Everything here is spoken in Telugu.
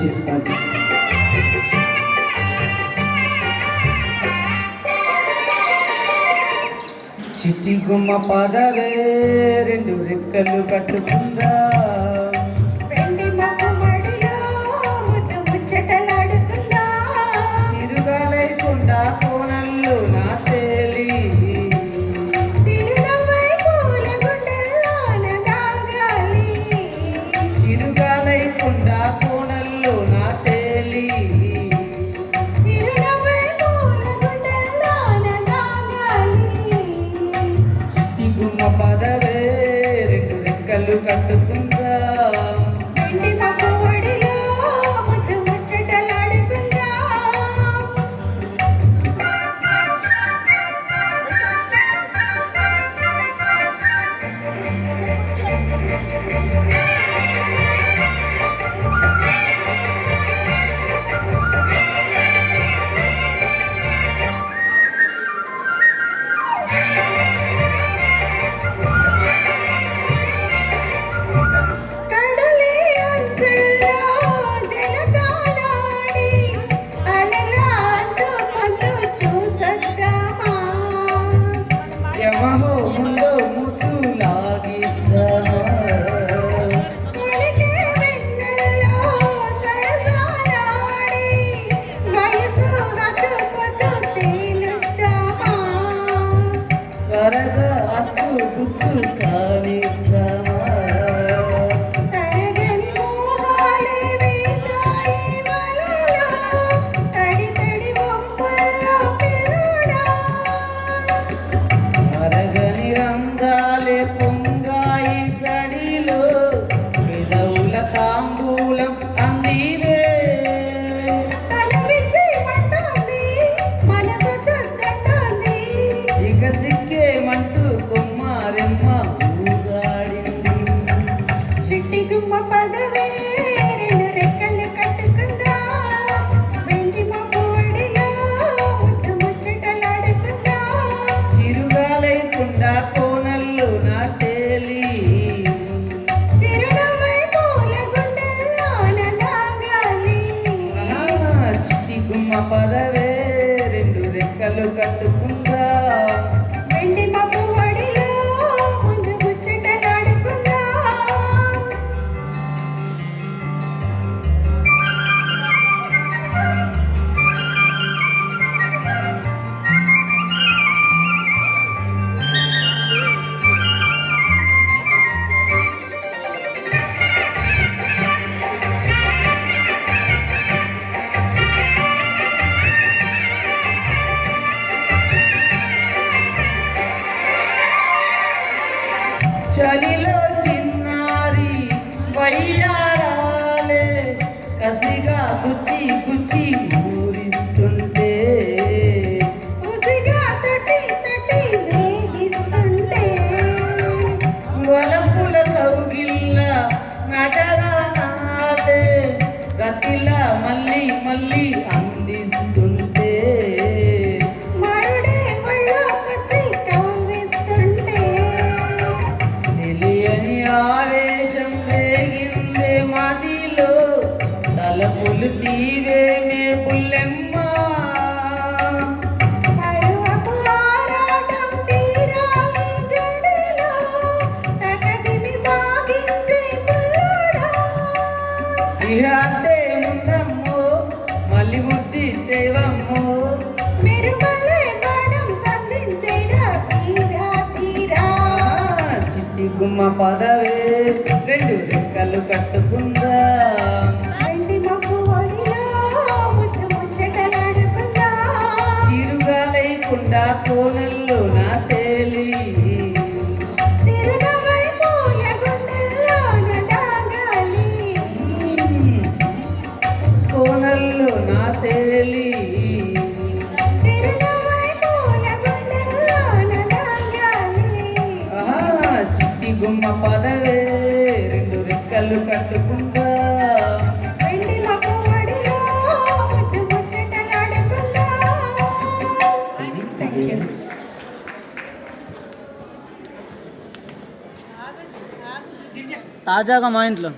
చేసుకోండి చిట్టి గుమ్మ పదవే రెండు రెక్కలు కట్టుకుందా? పదవే రెండు రెక్కలు కట్టుకు. ಬರೆದ look at the good. Kasiga kuchi kuchi. కరువు తీరేమే పుల్లెమ్మ ఇహతే ముందమ్మో మళ్ళీ ముద్ది చిట్టి గుమ్మ పదవే రెండు రెక్కలు కట్టుకుందా. లేకుండా కోనల్లో నా తేలి. కోనల్లో నా తేలి. చిట్టి గుమ్మ పదవే రెండు రెక్కలు కట్టుకుంటా. తాజాగా మా ఇంట్లో.